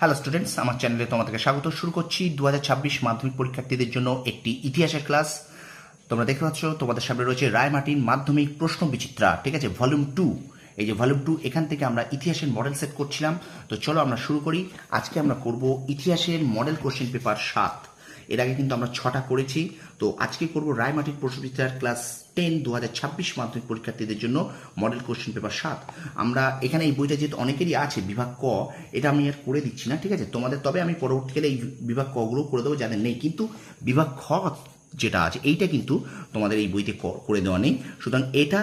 Hello students আমার চ্যানেলে তোমাদেরকে স্বাগত। শুরু করছি দু হাজার ছাব্বিশ মাধ্যমিক পরীক্ষার্থীদের জন্য একটি ইতিহাসের ক্লাস তোমরা দেখতে পাচ্ছ, তোমাদের সামনে রয়েছে রায়মাটির মাধ্যমিক প্রশ্ন বিচিত্রা, ঠিক আছে? ভলিউম টু এই যে ভলিউম টু এখান থেকে আমরা ইতিহাসের মডেল সেট করছিলাম। তো চলো আমরা শুরু করি। আজকে আমরা করব ইতিহাসের মডেল কোশ্চেন পেপার সাত। এর আগে কিন্তু আমরা ছটা করেছি। তো আজকে করব রায়মাটির প্রশ্নবিদ্যার ক্লাস টেন দু হাজার ছাব্বিশ মাধ্যমিক পরীক্ষার্থীদের জন্য মডেল কোশ্চেন পেপার সাত। আমরা এখানে এই বইটা যেহেতু অনেকেরই আছে, বিভাগ ক, এটা আমি আর করে দিচ্ছি না, ঠিক আছে? তোমাদের, তবে আমি পরবর্তীকালে এই বিভাগ কগুলো করে দেবো, যাদের নেই। কিন্তু বিভাগ খ যেটা আছে, এইটা কিন্তু তোমাদের এই বইতে করে দেওয়া নেই। সুতরাং এটা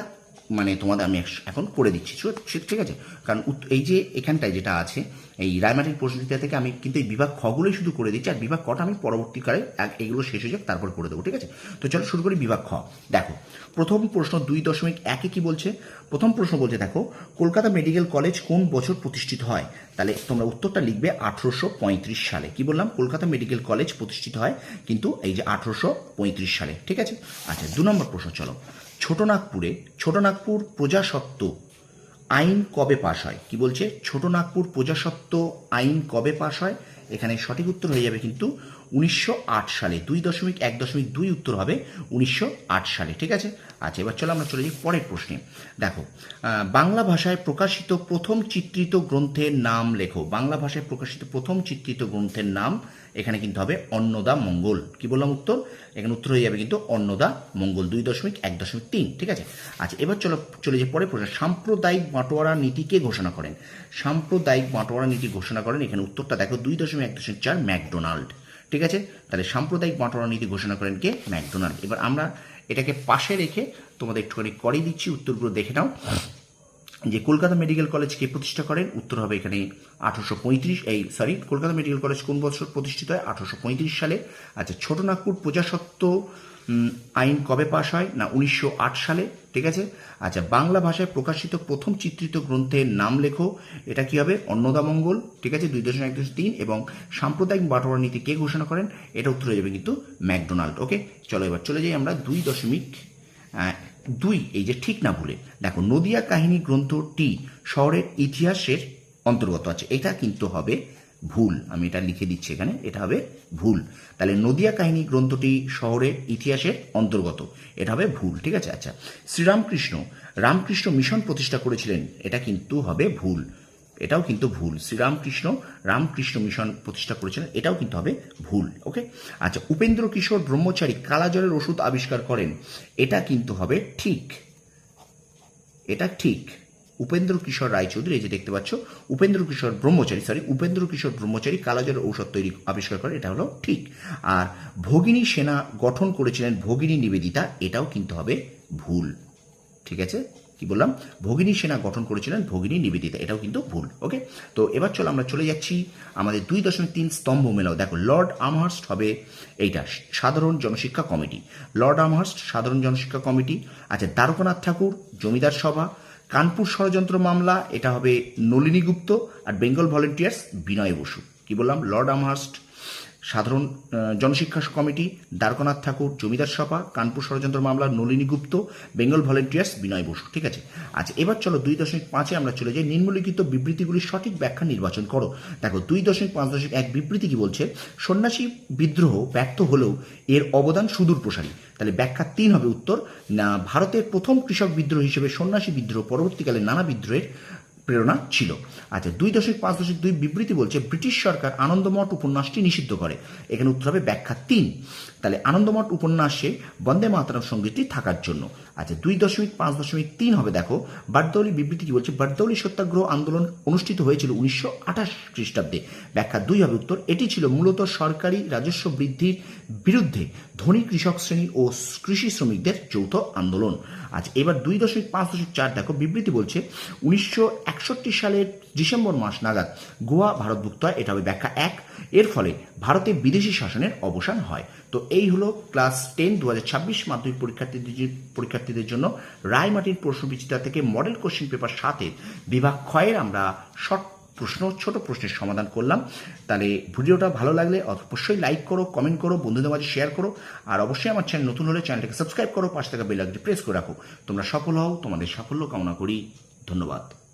মানে তোমাদের আমি এখন করে দিচ্ছি, ঠিক- আছে? কারণ এই যে এখানটায় যেটা আছে, এই রায়মাটির প্রশ্নটা থেকে আমি কিন্তু এই বিভাগ খগুলোই শুধু করে দিচ্ছি, আর বিভাগ কটা আমি পরবর্তীকালে এগুলো শেষ হয়ে যাক, তারপর করে দেবো, ঠিক আছে? তো চলো শুরু করি বিভাগ খ। দেখো, প্রথম প্রশ্ন দুই দশমিক একে কি বলছে? প্রথম প্রশ্ন বলছে, দেখো, কলকাতা মেডিকেল কলেজ কোন বছর প্রতিষ্ঠিত হয়? তাহলে তোমরা উত্তরটা লিখবে আঠারোশো পঁয়ত্রিশ সালে। কি বললাম? কলকাতা মেডিকেল কলেজ প্রতিষ্ঠিত হয় কিন্তু এই যে আঠারোশো পঁয়ত্রিশ সালে, ঠিক আছে? আচ্ছা দু নম্বর প্রশ্ন, চলো। ছোটনাগপুরে, ছোটনাগপুর প্রজাসত্ব আইন কবে পাশ হয়? কি বলছে? ছোটনাগপুর প্রজাসত্ব আইন কবে পাশ হয়? এখানে সঠিক উত্তর হয়ে যাবে কিন্তু উনিশশো আট সালে, দুই দশমিক এক দশমিক দুই উত্তর হবে উনিশশো আট সালে, ঠিক আছে? আচ্ছা এবার চলো আমরা চলে যাই পরের প্রশ্নে। দেখো বাংলা ভাষায় প্রকাশিত প্রথম চিত্রিত গ্রন্থের নাম লেখো। বাংলা ভাষায় প্রকাশিত প্রথম চিত্রিত গ্রন্থের নাম এখানে কিন্তু হবে অন্নদা মঙ্গল। কি বললাম উত্তর? এখানে উত্তর হয়ে যাবে কিন্তু অন্নদা মঙ্গল, দুই দশমিক এক দশমিক তিন, ঠিক আছে? আচ্ছা এবার চলো, চলে যে পরে প্রশ্ন। সাম্প্রদায়িক বাটোয়ারা নীতি কে ঘোষণা করেন? সাম্প্রদায়িক বাটোয়ারা নীতি ঘোষণা করেন, এখানে উত্তরটা দেখো, দুই দশমিক এক দশমিক চার ম্যাকডোনাল্ড। ঠিক আছে? তাহলে সাম্প্রদায়িক বাটোয়ারা নীতি ঘোষণা করেন কে? ম্যাকডোনাল্ড। এবার আমরা এটাকে পাশে রেখে তোমাদের একটুখানি করেই দিচ্ছি উত্তরগুলো দেখে নাও। যে কলকাতা মেডিকেল কলেজ কে প্রতিষ্ঠা করেন? উত্তর হবে এখানে আঠারোশো পঁয়ত্রিশ এই সরি কলকাতা মেডিকেল কলেজ কোন বছর প্রতিষ্ঠিত হয়? আঠারোশো পঁয়ত্রিশ সালে। আচ্ছা ছোটনাগপুর প্রজাসত্ব উম, আইন কবে পাশ হয়? না, উনিশশো আট সালে, ঠিক আছে? আচ্ছা বাংলা ভাষায় প্রকাশিত প্রথম চিত্রিত গ্রন্থের নাম লেখো। এটা কি হবে? অন্নদামঙ্গল ঠিক আছে? দুই দশমিক এক তিন এবং সাম্প্রদায়িক বাটোয়ারা নীতি কে ঘোষণা করেন? এটা উত্তর হয়ে যাবে কিন্তু ম্যাকডোনাল্ড, ওকে? চলো, এবার চলে যাই আমরা দুই দশমিক দুই, এই যে ঠিক না ভুলে। দেখো, নদিয়া কাহিনী গ্রন্থটি শহরের ইতিহাসের অন্তর্গত আছে। এটা কিন্তু হবে ভুল, আমি এটা লিখে দিচ্ছি এখানে, এটা হবে ভুল। তাহলে নদিয়া কাহিনী গ্রন্থটি শহরের ইতিহাসের অন্তর্গত, এটা হবে ভুল, ঠিক আছে? আচ্ছা শ্রীরামকৃষ্ণ, রামকৃষ্ণ মিশন প্রতিষ্ঠা করেছিলেন, এটা কিন্তু হবে ভুল, এটাও কিন্তু ভুল। শ্রীরামকৃষ্ণ, রামকৃষ্ণ মিশন প্রতিষ্ঠা করেছিলেন, এটাও কিন্তু হবে ভুল, ওকে? আচ্ছা উপেন্দ্র কিশোর ব্রহ্মচারী কালাজলের ওষুধ আবিষ্কার করেন, এটা কিন্তু হবে ঠিক, এটা ঠিক। উপেন্দ্র কিশোর রায়চৌধুরী, এই যে দেখতে পাচ্ছ, উপেন্দ্র কিশোর ব্রহ্মচারী সরি উপেন্দ্র কিশোর ব্রহ্মচারী কালাজলের ঔষধ তৈরি আবিষ্কার করে, এটা হলো ঠিক। আর ভগিনী সেনা গঠন করেছিলেন ভগিনী নিবেদিতা, এটাও কিন্তু হবে ভুল। ঠিক আছে? কি বললাম? ভগিনী সেনা গঠন করেছিলেন ভগিনী নিবেদিতা, এটাও কিন্তু ভুল ওকে তো এবার চলো আমরা চলে যাচ্ছি আমাদের দুই দশমিক তিন স্তম্ভ মেলাও। দেখো, লর্ড আমহার্স্ট হবে এইটা, সাধারণ জনশিক্ষা কমিটি। লর্ড আমহার্স্ট, সাধারণ জনশিক্ষা কমিটি। আচ্ছা দ্বারকানাথ ঠাকুর, জমিদার সভা কানপুর ষড়যন্ত্র মামলা, এটা হবে নলিনী গুপ্ত আর বেঙ্গল ভলেন্টিয়ার্স বিনয় বসু। কি বললাম? লর্ড আমহার্স্ট সাধারণ জনশিক্ষা কমিটি, দ্বারকনাথ ঠাকুর, জমিদার সভা, কানপুর ষড়যন্ত্র মামলা নলিনী গুপ্ত, বেঙ্গল ভলেন্টিয়ার্স, বিনয় বসু, ঠিক আছে? আচ্ছা এবার চলো দুই দশমিক পাঁচে আমরা চলে যাই। নিম্নলিখিত বিবৃতিগুলির সঠিক ব্যাখ্যা নির্বাচন করো। দেখো, দুই দশমিক পাঁচ দশমিক এক বিবৃতি কি বলছে? সন্ন্যাসী বিদ্রোহ ব্যর্থ হলেও এর অবদান সুদূর প্রসারী। তাহলে ব্যাখ্যা তিন হবে উত্তর। ভারতের প্রথম কৃষক বিদ্রোহ হিসেবে সন্ন্যাসী বিদ্রোহ পরবর্তীকালে নানা বিদ্রোহের প্রেরণা ছিল। আচ্ছা দুই দশমিক পাঁচ দশমিক দুই বিবৃতি বলছে, ব্রিটিশ সরকার আনন্দমঠ উপন্যাসটি নিষিদ্ধ করে। এখানে উত্তর হবে ব্যাখ্যা তিন। তাহলে আনন্দমঠ উপন্যাসে বন্দে মাতরম সঙ্গীতটি থাকার জন্য। আচ্ছা দুই দশমিক পাঁচ দশমিক তিন হবে, দেখো। বারদৌলি বিবৃতি কি বলছে, বারদৌলি সত্যাগ্রহ আন্দোলন অনুষ্ঠিত হয়েছিল উনিশশো আঠাশ খ্রিস্টাব্দে। ব্যাখ্যা দুই হবে উত্তর। এটি ছিল মূলত সরকারি রাজস্ব বৃদ্ধির বিরুদ্ধে ধনী কৃষক শ্রেণি ও কৃষি শ্রমিকদের যৌথ আন্দোলন। আচ্ছা এবার দুই দশমিক পাঁচ দশমিক চার, দেখো, বিবৃতি বলছে, উনিশশো একষট্টি সালের ডিসেম্বর মাস নাগাদ গোয়া ভারতভুক্ত হয়। এটা হবে ব্যাখ্যা এক। এর ফলে ভারতে বিদেশি শাসনের অবসান হয়। তো এই হলো ক্লাস টেন দু হাজার ছাব্বিশ মাধ্যমিক পরীক্ষার্থীদের পরীক্ষার্থীদের জন্য রায়মাটির প্রশ্নবিচিতা থেকে মডেল কোশ্চেন পেপার সাথে বিভাগ ক্ষয়ের আমরা শর্ট প্রশ্ন, ছোট প্রশ্নের সমাধান করলাম। তাহলে ভিডিওটা ভালো লাগলে অবশ্যই লাইক করো কমেন্ট করো, বন্ধুদের মাঝে শেয়ার করো। আর অবশ্যই আমার চ্যানেল নতুন হলে চ্যানেলটাকে সাবস্ক্রাইব করো, পাশে থাকা বেল আইকনটি প্রেস করে রাখো। তোমরা সফল হও, তোমাদের সাফল্য কামনা করি। ধন্যবাদ।